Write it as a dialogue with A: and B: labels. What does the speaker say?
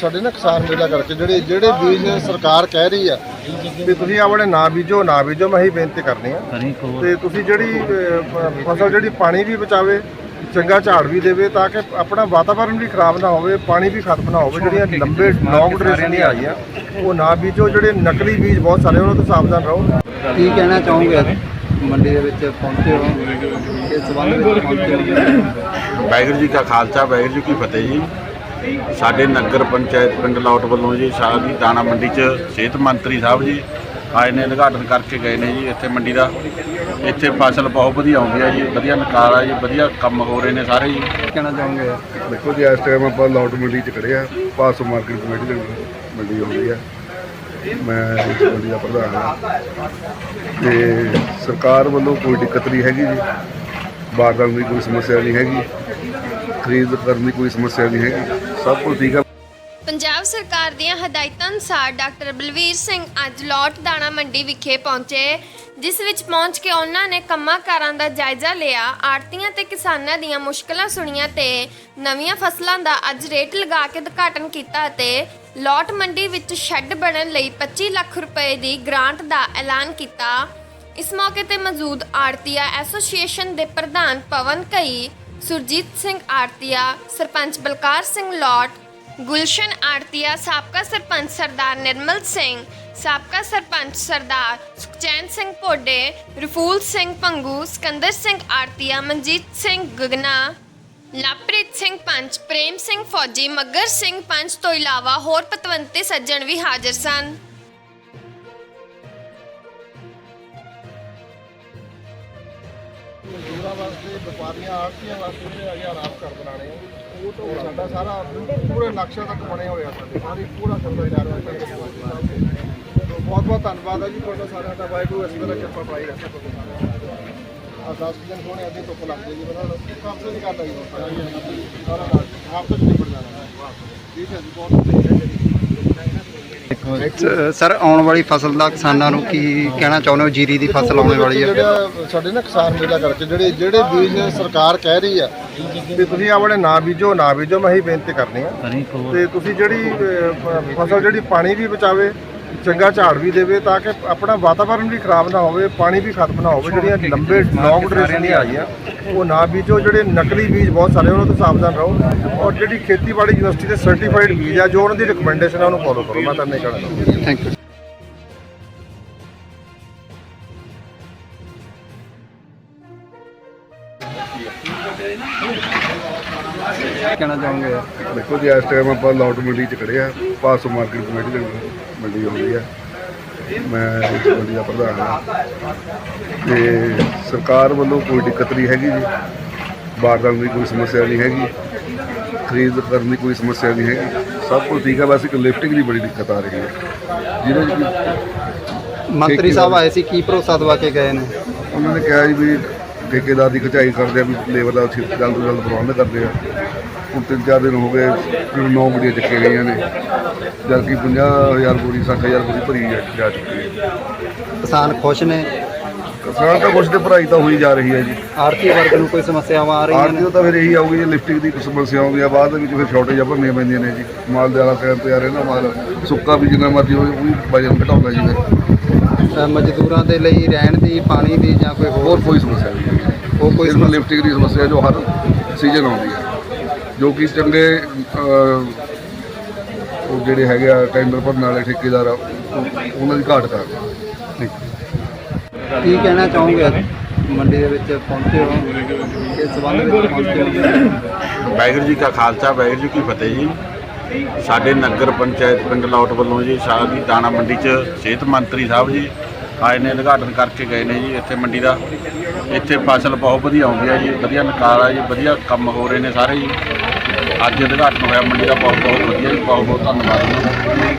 A: ਸਾਡੇ ਨਾ ਕਿਸਾਨ ਮੇਲਾ ਕਰਕੇ ਜਿਹੜੇ ਜਿਹੜੇ ਬੀਜ ਸਰਕਾਰ ਕਹਿ ਰਹੀ ਆ ਵੀ ਤੁਸੀਂ ਆਪਣੇ ਨਾ ਬੀਜੋ ਨਾ ਬੀਜੋ ਮੈਂ ਹੀ ਬੇਨਤੀ ਕਰਨੀ ਆ। ਤੇ ਤੁਸੀਂ ਜਿਹੜੀ ਅਹ, ਫਸਲ ਜਿਹੜੀ ਪਾਣੀ ਵੀ ਬਚਾਵੇ ਚੰਗਾ ਝਾੜ ਵੀ ਦੇਵੇ ਤਾਂ ਕਿ ਆਪਣਾ ਵਾਤਾਵਰਣ ਵੀ ਖਰਾਬ ਨਾ ਹੋਵੇ ਪਾਣੀ ਵੀ ਖਤਮ ਨਾ ਹੋਵੇ। ਜਿਹੜੀਆਂ ਲੰਬੇ ਲੌਂਗ ਡਿਊਰੇਸ਼ਨ ਦੀਆਂ ਆਈਆਂ ਉਹ ਨਾ ਬੀਜੋ ਜਿਹੜੇ ਨਕਲੀ ਬੀਜ ਬਹੁਤ ਸਾਰੇ ਉਹਨਾਂ ਤੋਂ ਸਾਵਧਾਨ ਰਹੋ।
B: ਕੀ ਕਹਿਣਾ ਚਾਹੋਗੇ? ਮੰਡੀ ਦੇ ਵਿੱਚ ਪਹੁੰਚੇ ਹੋ? ਇਸ ਸੰਬੰਧ ਵਿੱਚ ਪਹੁੰਚੇ ਹੋ?
C: ਵਾਹਿਗੁਰੂ ਜੀ ਕਾ ਖਾਲਸਾ ਵਾਹਿਗੁਰੂ ਜੀ ਕੀ ਫਤਿਹ ਜੀ। ਸਾਡੇ ਨਗਰ ਪੰਚਾਇਤ ਪਿੰਡ ਲੌਟ ਵੱਲੋਂ ਜੀ ਸਾਡੀ ਦਾਣਾ ਮੰਡੀ 'ਚ ਸਿਹਤ ਮੰਤਰੀ ਸਾਹਿਬ ਜੀ ਆਏ ਨੇ ਉਦਘਾਟਨ ਕਰਕੇ ਗਏ ਨੇ ਜੀ ਇੱਥੇ ਮੰਡੀ ਦਾ। ਇੱਥੇ ਫਸਲ ਬਹੁਤ ਵਧੀਆ ਆਉਂਦੀ ਹੈ ਜੀ ਵਧੀਆ ਨਿਕਾਲ ਆ ਜੀ ਵਧੀਆ ਕੰਮ ਹੋ ਰਹੇ ਨੇ ਸਾਰੇ ਜੀ।
B: ਕਹਿਣਾ ਚਾਹੋਗੇ?
D: ਦੇਖੋ ਜੀ ਇਸ ਟਾਈਮ ਆਪਾਂ ਲਾਊਟ ਮੰਡੀ 'ਚ ਖੜੇ ਆ ਪਾਸੋ ਮਾਰਕੀਟ ਕਮੇਟੀ ਦੇ ਮੰਡੀ ਆਉਂਦੀ ਆ। ਮੈਂ ਇਸ ਮੰਡੀ ਦਾ ਪ੍ਰਧਾਨ ਹਾਂ ਤੇ ਸਰਕਾਰ ਵੱਲੋਂ ਕੋਈ ਦਿੱਕਤ ਨਹੀਂ ਹੈਗੀ ਜੀ। ਬਾਰਦਾਨ ਦੀ ਕੋਈ ਸਮੱਸਿਆ ਨਹੀਂ ਹੈਗੀ। ਖਰੀਦ ਕਰਨ ਦੀ ਕੋਈ ਸਮੱਸਿਆ ਨਹੀਂ ਹੈਗੀ। ਸਭ ਕੁਝ ਠੀਕ ਆ।
E: ਪੰਜਾਬ ਸਰਕਾਰ ਦੀਆਂ ਹਦਾਇਤਾਂ ਅਨੁਸਾਰ ਡਾਕਟਰ ਬਲਵੀਰ ਸਿੰਘ ਅੱਜ ਲੋਟ ਦਾਣਾ ਮੰਡੀ ਵਿਖੇ ਪਹੁੰਚੇ, ਜਿਸ ਵਿੱਚ ਪਹੁੰਚ ਕੇ ਉਹਨਾਂ ਨੇ ਕੰਮਾਂ-ਕਾਰਾਂ ਦਾ ਜਾਇਜ਼ਾ ਲਿਆ। ਆੜਤੀਆਂ ਤੇ ਕਿਸਾਨਾਂ ਦੀਆਂ ਮੁਸ਼ਕਲਾਂ ਸੁਣੀਆਂ ਤੇ ਨਵੀਆਂ ਫਸਲਾਂ ਦਾ ਅੱਜ ਰੇਟ ਲਗਾ ਕੇ ਉਦਘਾਟਨ ਕੀਤਾ ਅਤੇ ਲੋਟ ਮੰਡੀ ਵਿੱਚ ਸ਼ੈੱਡ ਬਣਨ ਲਈ 25 ਲੱਖ ਰੁਪਏ ਦੀ ਗ੍ਰਾਂਟ ਦਾ ਐਲਾਨ ਕੀਤਾ। ਇਸ ਮੌਕੇ ਤੇ ਮੌਜੂਦ ਆੜਤੀਆ ਐਸੋਸੀਏਸ਼ਨ ਦੇ ਪ੍ਰਧਾਨ ਪਵਨ ਕਈ ਸੁਰਜੀਤ ਸਿੰਘ ਆੜਤੀਆ, ਸਰਪੰਚ ਬਲਕਾਰ ਸਿੰਘ ਲੋਟ, ਗੁਲਸ਼ਨ ਆੜਤੀਆ, ਸਾਬਕਾ ਸਰਪੰਚ ਸਰਦਾਰ ਨਿਰਮਲ ਸਿੰਘ, ਸਾਬਕਾ ਸਰਪੰਚ ਸਰਦਾਰ ਸੁਖਚੈਨ ਸਿੰਘ ਭੋਡੇ, ਰਫੂਲ ਸਿੰਘ ਪੰਗੂ, ਸਕੰਦਰ ਸਿੰਘ ਆੜਤੀਆ, ਮਨਜੀਤ ਸਿੰਘ ਗਗਨਾ ਲਵਪ੍ਰੀਤ ਸਿੰਘ ਪੰਚ, ਪ੍ਰੇਮ ਸਿੰਘ ਫੌਜੀ, ਮੱਗਰ ਸਿੰਘ ਪੰਚ ਤੋਂ ਇਲਾਵਾ ਹੋਰ ਪਤਵੰਤੇ ਸੱਜਣ ਵੀ ਹਾਜ਼ਰ ਸਨ।
A: ਮਜ਼ਦੂਰਾਂ ਵਾਸਤੇ, ਵਪਾਰੀਆਂ ਆੜਤੀਆਂ ਵਾਸਤੇ ਜਿਹੜੇ ਹੈਗੇ ਆਰਾਮ ਘਰ ਬਣਾਣੇ ਆ। ਉਹ ਤੋਂ ਸਾਡਾ ਸਾਰਾ ਪੂਰੇ ਨਕਸ਼ਾ ਤੱਕ ਬਣਿਆ ਹੋਇਆ ਸਾਡੇ। ਸਾਰੀ ਪੂਰਾ ਸਰਵੇ ਤਿਆਰ ਹੋਇਆ ਬਹੁਤ ਬਹੁਤ ਧੰਨਵਾਦ ਹੈ ਜੀ ਤੁਹਾਡਾ ਸਾਰਿਆਂ ਦਾ। ਵਾਹਿਗੁਰੂ ਇਸ ਤਰ੍ਹਾਂ ਕਿਰਪਾ ਪਾਈ ਰੱਖੇ ਆ 10 ਦਿਨ ਹੋਣੇ, ਅੱਧੇ ਧੁੱਪ ਲੱਗ ਜੀ ਬਣਾ ਕੰਮ ਨਹੀਂ ਕਰਦਾ ਜੀ ਸਾਰਾ ਆਪ ਤੋਂ ਨਿਬੜ ਜਾਣਾ। ਠੀਕ ਹੈ ਜੀ ਬਹੁਤ
B: ਸਰ ਆਉਣ ਵਾਲੀ ਫਸਲ ਦਾ ਕਿਸਾਨਾਂ ਨੂੰ ਕੀ ਕਹਿਣਾ ਚਾਹੁੰਦੇ ਹੋ? ਜੀਰੀ ਦੀ ਫਸਲ ਆਉਣ ਵਾਲੀ ਹੈ।
A: ਜਿਹੜਾ ਸਾਡੇ ਨਾ ਕਿਸਾਨ ਮੇਲਾ ਕਰਕੇ ਜਿਹੜੇ ਜਿਹੜੇ ਬੀਜ ਸਰਕਾਰ ਕਹਿ ਰਹੀ ਆ ਵੀ ਤੁਸੀਂ ਆਪਣੇ ਨਾ ਬੀਜੋ ਨਾ ਬੀਜੋ ਮੈਂ ਹੀ ਬੇਨਤੀ ਕਰਨੀ ਆ। ਤੇ ਤੁਸੀਂ ਜਿਹੜੀ ਫਸਲ ਜਿਹੜੀ ਪਾਣੀ ਵੀ ਬਚਾਵੇ ਚੰਗਾ ਝਾੜ ਵੀ ਦੇਵੇ ਤਾਂ ਕਿ ਆਪਣਾ ਵਾਤਾਵਰਣ ਵੀ ਖਰਾਬ ਨਾ ਹੋਵੇ, ਪਾਣੀ ਵੀ ਖਤਮ ਨਾ ਹੋਵੇ। ਜਿਹੜੀਆਂ ਲੰਬੇ ਲੌਂਗ ਡਿਊਰੇਸ਼ਨ ਦੀਆਂ ਆਈਆਂ, ਉਹ ਨਾ ਬੀਜੋ। ਜਿਹੜੇ ਨਕਲੀ ਬੀਜ ਬਹੁਤ ਸਾਰੇ ਉਹਨਾਂ ਤੋਂ ਸਾਵਧਾਨ ਰਹੋ। ਔਰ ਜਿਹੜੀ ਖੇਤੀਬਾੜੀ ਯੂਨੀਵਰਸਿਟੀ ਦੇ ਸਰਟੀਫਾਈਡ ਬੀਜ ਆ, ਜੋ ਉਹਨਾਂ ਦੀ ਰਿਕਮੈਂਡੇਸ਼ਨ ਆ, ਉਹਨੂੰ ਫੋਲੋ ਕਰੋ। ਮੈਂ ਤਾਂ ਨਹੀਂ ਕਹਿਣਾ
B: ਥੈਂਕ ਯੂ ਕੀ ਕਹਿਣਾ ਚਾਹੋਗੇ?
D: ਦੇਖੋ ਜੀ ਇਸ ਟਾਈਮ ਆਪਾਂ ਲਾਊਟ ਮੰਡੀ 'ਚ ਖੜੇ ਆ। ਪਾਸੋ ਮਾਰਕੀਟ ਕਮੇਟੀ ਦੇ ਮੰਡੀ ਆਉਂਦੀ ਆ। ਮੈਂ ਇਸ ਮੰਡੀ ਦਾ ਪ੍ਰਧਾਨ ਹਾਂ ਤੇ ਸਰਕਾਰ ਵੱਲੋਂ ਕੋਈ ਦਿੱਕਤ ਨਹੀਂ ਹੈਗੀ ਜੀ। ਬਾਰਦਾਨ ਦੀ ਕੋਈ ਸਮੱਸਿਆ ਨਹੀਂ ਹੈਗੀ। ਖਰੀਦ ਕਰਨ ਦੀ ਕੋਈ ਸਮੱਸਿਆ ਨਹੀਂ ਹੈਗੀ। ਸਭ ਕੁਝ ਠੀਕ ਆ। ਬਸ ਇੱਕ ਲਿਫਟਿੰਗ ਦੀ ਬੜੀ ਦਿੱਕਤ ਆ ਰਹੀ ਹੈ ਜਿਹਦੇ 'ਚ ਕਿ
B: ਮੰਤਰੀ ਸਾਹਿਬ ਆਏ ਸੀ। ਕੀ ਭਰੋਸਾ ਦਵਾ ਕੇ ਗਏ ਨੇ?
D: ਉਹਨਾਂ ਨੇ ਕਿਹਾ ਜੀ ਵੀ ਠੇਕੇਦਾਰ ਦੀ ਖਚਾਈ ਕਰਦੇ ਆ ਵੀ ਲੇਬਰ ਦਾ ਛੇ- ਜਲਦ ਤੋਂ ਜਲਦ ਪ੍ਰਬੰਧ ਕਰਦੇ ਆ। ਹੁਣ ਤਿੰਨ ਚਾਰ ਦਿਨ ਹੋ ਗਏ ਜਿਵੇਂ ਨੌ ਗੱਡੀਆਂ ਚੱਕੇ ਗਈਆਂ ਨੇ। ਜਦ ਕਿ 50000 ਬੋਰੀ 60000 ਬੋਰੀ ਭਰੀ ਜਾ ਚੁੱਕੀ ਹੈ।
B: ਕਿਸਾਨ ਖੁਸ਼ ਨੇ?
D: ਕਿਸਾਨ ਤਾਂ ਕੁਛ ਤੇ ਭਰਾਈ ਤਾਂ ਹੋਈ ਜਾ ਰਹੀ ਹੈ ਜੀ।
B: ਆਰਥਿਕ ਵਰਗ ਨੂੰ ਕੋਈ ਸਮੱਸਿਆਵਾਂ ਆ ਰਹੀਆਂ
D: ਆਰਤੀ
B: ਨੇ
D: ਤਾਂ ਫਿਰ ਇਹੀ ਆਊਗੀ ਜੇ ਲਿਫਟਿੰਗ ਦੀ ਸਮੱਸਿਆ ਆਉਂਦੀ ਆ ਬਾਅਦ ਵਿੱਚ ਫਿਰ ਸ਼ਾਰਟੇਜਾਂ ਭਰਨੀਆਂ ਪੈਂਦੀਆਂ ਨੇ ਜੀ। ਮਾਲ ਦੇ ਵਾਲਾ ਟਾਈਮ ਤੇ ਆ ਰਿਹਾ ਨਾ ਮਾਲ ਸੁੱਕਾ ਵੀ ਜਿੰਨਾ ਮਰਜ਼ੀ ਹੋਵੇ ਉਹ ਵੀ ਵਜਨ ਘਟਾਉਂਦਾ ਜੀ ਫਿਰ।
B: ਅ, ਮਜ਼ਦੂਰਾਂ ਦੇ ਲਈ ਰਹਿਣ ਦੀ ਪਾਣੀ ਦੀ ਜਾਂ ਕੋਈ
D: ਹੋਰ?
B: ਹੋਰ
D: ਕੋਈ ਸਮੱਸਿਆ ਨਹੀਂ।
B: ਉਹ ਕੋਈ
D: ਸਿਰਫ ਲਿਫਟਿੰਗ ਦੀ ਸਮੱਸਿਆ ਜੋ ਹਰ ਸੀਜ਼ਨ ਆਉਂਦੀ ਹੈ। ਜੋ ਕਿ ਚੰਗੇ ਅਹ, ਉਹ ਜਿਹੜੇ ਹੈਗੇ ਆ ਟੈਂਡਰ ਭਰਨ ਵਾਲੇ ਠੇਕੇਦਾਰ ਆ ਉਹ- ਉਹਨਾਂ ਦੀ ਘਾਟ ਕਾਰਨ
B: ਕੀ ਕਹਿਣਾ ਚਾਹੋਗੇ? ਮੰਡੀ ਦੇ ਵਿੱਚ ਪਹੁੰਚੇ ਹੋ। ਇਸ ਸੰਬੰਧ ਵਿੱਚ ਪਹੁੰਚੇ ਹੋ?
C: ਵਾਹਿਗੁਰੂ ਜੀ ਕਾ ਖਾਲਸਾ, ਵਾਹਿਗੁਰੂ ਜੀ ਕੀ ਫਤਿਹ ਜੀ। ਸਾਡੇ ਨਗਰ ਪੰਚਾਇਤ ਪਿੰਡ ਲੌਟ ਵੱਲੋਂ ਜੀ ਸਾਡੀ ਦਾਣਾ ਮੰਡੀ 'ਚ ਸਿਹਤ ਮੰਤਰੀ ਸਾਹਿਬ ਜੀ ਆਏ ਨੇ, ਉਦਘਾਟਨ ਕਰਕੇ ਗਏ ਨੇ ਜੀ ਇੱਥੇ ਮੰਡੀ ਦਾ। ਇੱਥੇ ਫਸਲ ਬਹੁਤ ਵਧੀਆ ਆਉਂਦੀ ਹੈ ਜੀ, ਵਧੀਆ ਨਿਕਾਲ ਆ ਜੀ, ਵਧੀਆ ਕੰਮ ਹੋ ਰਹੇ ਨੇ ਸਾਰੇ ਜੀ। ਅੱਜ ਉਦਘਾਟਨ ਹੋਇਆ, ਮੰਡੀ ਦਾ ਬਹੁਤ ਬਹੁਤ ਵਧੀਆ ਜੀ ਬਹੁਤ ਬਹੁਤ ਧੰਨਵਾਦ।